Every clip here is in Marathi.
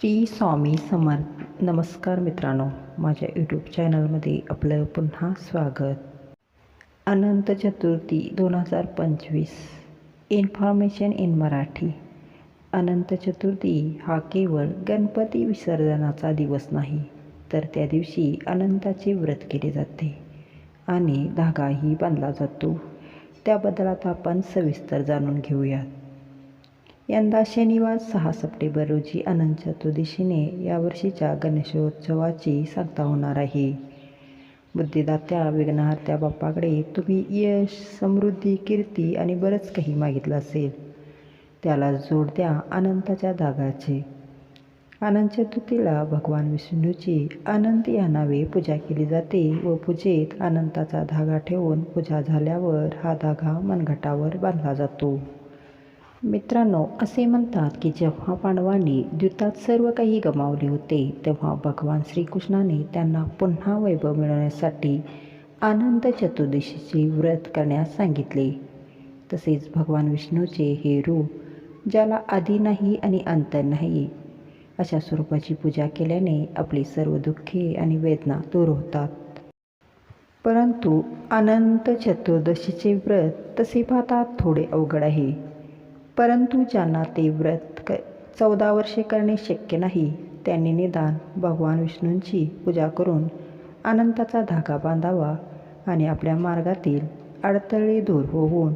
श्री स्वामी समर्थ नमस्कार मित्रांनो. माझ्या यूट्यूब चॅनलमध्ये आपलं पुन्हा स्वागत. अनंत चतुर्थी दोन हजार पंचवीस. इन्फॉर्मेशन इन मराठी अनंत चतुर्थी हा केवळ गणपती विसर्जनाचा दिवस नाही तर त्या दिवशी अनंताचे व्रत केले जाते आणि धागाही बांधला जातो. त्याबद्दल आता आपण सविस्तर जाणून घेऊयात. यंदा शनिवार सहा सप्टेंबर रोजी अनंत चतुर्दशीने यावर्षीच्या गणेशोत्सवाची सांगता होणार आहे. बुद्धिदात्या विघ्नहर्त्या बाप्पाकडे तुम्ही यश समृद्धी कीर्ती आणि बरंच काही मागितलं असेल. त्याला जोड द्या अनंताच्या धागाचे अनंत चतुर्थीला भगवान विष्णूची अनंत या नावे पूजा केली जाते व पूजेत अनंताचा धागा ठेवून पूजा झाल्यावर हा धागा मनगटावर बांधला जातो. मित्रांनो असे म्हणतात की जेव्हा पांडवांनी द्युतात सर्व काही गमावले होते तेव्हा भगवान श्रीकृष्णाने त्यांना पुन्हा वैभव मिळवण्यासाठी आनंद चतुर्दशीचे व्रत करण्यास सांगितले. तसेच भगवान विष्णूचे हे रूप ज्याला आधी नाही आणि अंत नाही अशा स्वरूपाची पूजा केल्याने आपली सर्व दुःखे आणि वेदना दूर होतात. परंतु अनंत चतुर्दशीचे व्रत तसे पाहता थोडे अवघड आहे. परंतु ज्यांना ते व्रत क चौदा वर्षे करणे शक्य नाही त्यांनी निदान भगवान विष्णूंची पूजा करून अनंताचा धागा बांधावा आणि आपल्या मार्गातील अडथळे दूर होऊन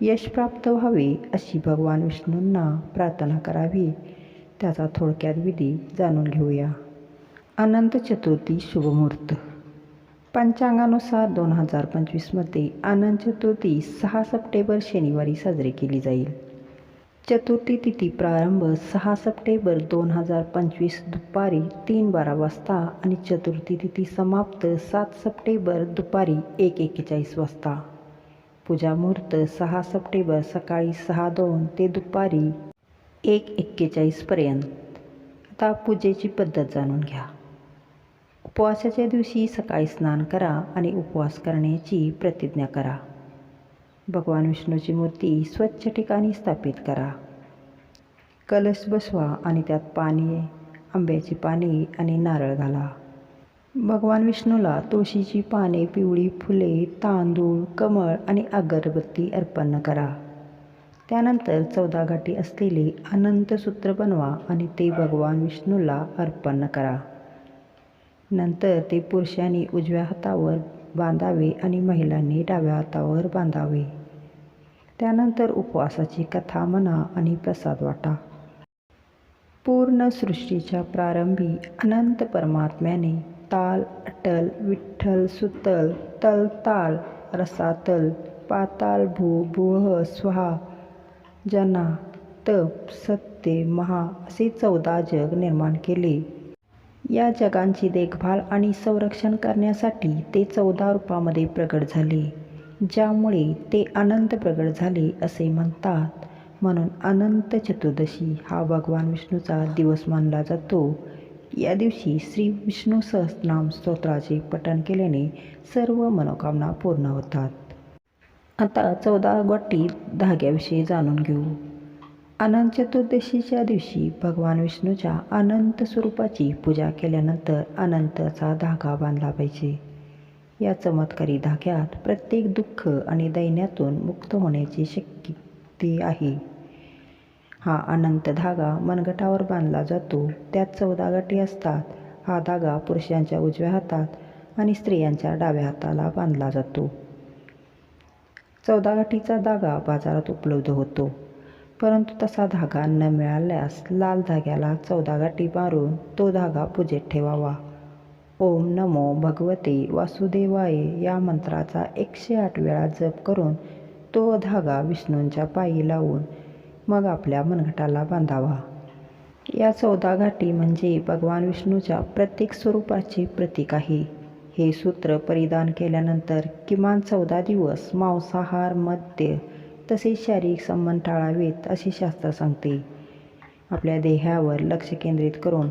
यश प्राप्त व्हावे अशी भगवान विष्णूंना प्रार्थना करावी. त्याचा थोडक्यात विधी जाणून घेऊया. अनंत चतुर्थी शुभमुहूर्त. पंचांगानुसार दोन हजार पंचवीसमध्ये अनंत चतुर्थी सहा सप्टेंबर शनिवारी साजरी केली जाईल. चतुर्थी तिथी प्रारंभ सहा सप्टेंबर दोन हजार पंचवीस दुपारी तीन बारा वाजता आणि चतुर्थी तिथी समाप्त सात सप्टेंबर दुपारी एक एक्केचाळीस वाजता. पूजा मुहूर्त सहा सप्टेंबर सकाळी सहा दोन ते दुपारी एक एक्केचाळीसपर्यंत आता पूजेची पद्धत जाणून घ्या. उपवासाच्या दिवशी सकाळी स्नान करा आणि उपवास करण्याची प्रतिज्ञा करा. भगवान विष्णूची मूर्ती स्वच्छ ठिकाणी स्थापित करा. कलश बसवा आणि त्यात पाणी आंब्याची पाने आणि नारळ घाला. भगवान विष्णूला तुळशीची पाने पिवळी फुले तांदूळ कमळ आणि अगरबत्ती अर्पण करा. त्यानंतर चौदा गाठी असलेले अनंतसूत्र बनवा आणि ते भगवान विष्णूला अर्पण करा. नंतर ते पुरुषांनी उजव्या हातावर बांधावे आणि महिलांनी डाव्या हातावर बांधावे. त्यानंतर उपवासाची कथा म्हणा आणि प्रसाद वाटा. पूर्ण सृष्टीच्या प्रारंभी अनंत परमात्म्याने ताल अटल विठ्ठल सुतल तल ताल रसातल पाताल भू भुह स्वाहा जना तप सत्य महा असे चौदा जग निर्माण केले. या जगांची देखभाल आणि संरक्षण करण्यासाठी ते चौदा रूपामध्ये प्रगट झाले. ज्यामुळे ते अनंत प्रगट झाले असे म्हणतात. म्हणून अनंत चतुर्दशी हा भगवान विष्णूचा दिवस मानला जातो. या दिवशी श्री विष्णू सहस्रनाम स्तोत्राचे पठण केल्याने सर्व मनोकामना पूर्ण होतात. आता चौदा गोटी धाग्याविषयी जाणून घेऊ. अनंत चतुर्दशीच्या दिवशी भगवान विष्णूच्या अनंत स्वरूपाची पूजा केल्यानंतर अनंतचा धागा बांधला पाहिजे. या चमत्कारी धाग्यात प्रत्येक दुःख आणि दैन्यातून मुक्त होण्याची शक्ती आहे. हा अनंत धागा मनगटावर बांधला जातो. त्यात चौदा गाठी असतात. हा धागा पुरुषांच्या उजव्या हातात आणि स्त्रियांच्या डाव्या हाताला बांधला जातो. चौदा गाठीचा धागा बाजारात उपलब्ध होतो. परंतु तसा धागा न मिळाल्यास लाल धाग्याला चौदा गाठी मारून तो धागा पूजेत ठेवावा. ओम नमो भगवते वासुदेवाय. या मंत्राचा एकशे आठ वेळा जप करून तो धागा विष्णूंच्या पायी लावून मग आपल्या मनगटाला बांधावा. या चौदा गाठी म्हणजे भगवान विष्णूच्या प्रत्येक स्वरूपाचे प्रतीक आहे. हे सूत्र परिधान केल्यानंतर किमान चौदा दिवस मांसाहार मद्य तसेच शारीरिक संबंध टाळावेत असे शास्त्र सांगते. आपल्या देहावर लक्ष केंद्रित करून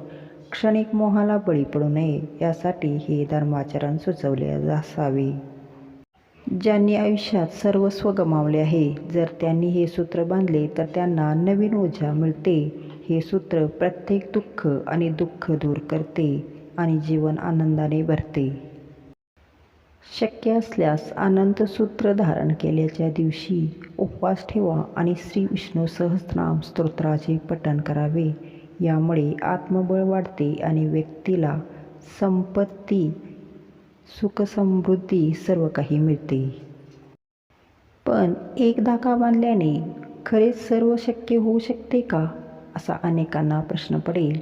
क्षणिक मोहाला बळी पडू नये यासाठी हे धर्माचरण सुचवले असावे. ज्यांनी आयुष्यात सर्वस्व गमावले आहे जर त्यांनी हे सूत्र बांधले तर त्यांना नवीन ऊर्जा मिळते. हे सूत्र प्रत्येक दुःख आणि दुःख दूर करते आणि जीवन आनंदाने भरते. शक्य असल्यास अनंत सूत्र धारण केल्याच्या दिवशी उपवास ठेवा आणि श्री विष्णू सहस्रनाम स्तोत्राचे पठण करावे. यामुळे आत्मबळ वाढते आणि व्यक्तीला संपत्ती सुखसमृद्धी सर्व काही मिळते. पण एक धागा बांधल्याने खरेच सर्व शक्य होऊ शकते का? असा अनेकांना प्रश्न पडेल.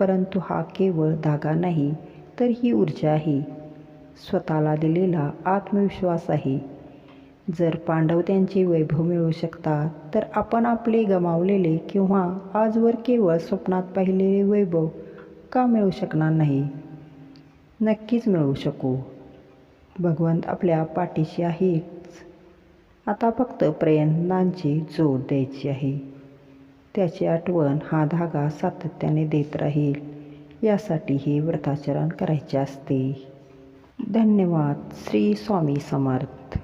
परंतु हा केवळ धागा नाही तर ही ऊर्जा आहे. स्वतःला दिलेला आत्मविश्वास आहे. जर पांडव त्यांचे वैभव मिळवू शकतात तर आपण आपले गमावलेले किंवा आजवर केवळ स्वप्नात पाहिलेले वैभव का मिळू शकणार नाही? नक्कीच मिळवू शकू. भगवंत आपल्या पाठीशी आहेच आता फक्त प्रयत्नांची जोड द्यायची आहे. त्याची आठवण हा धागा सातत्याने देत राहील. यासाठी हे व्रताचरण करायचे असते. धन्यवाद. श्री स्वामी समर्थ.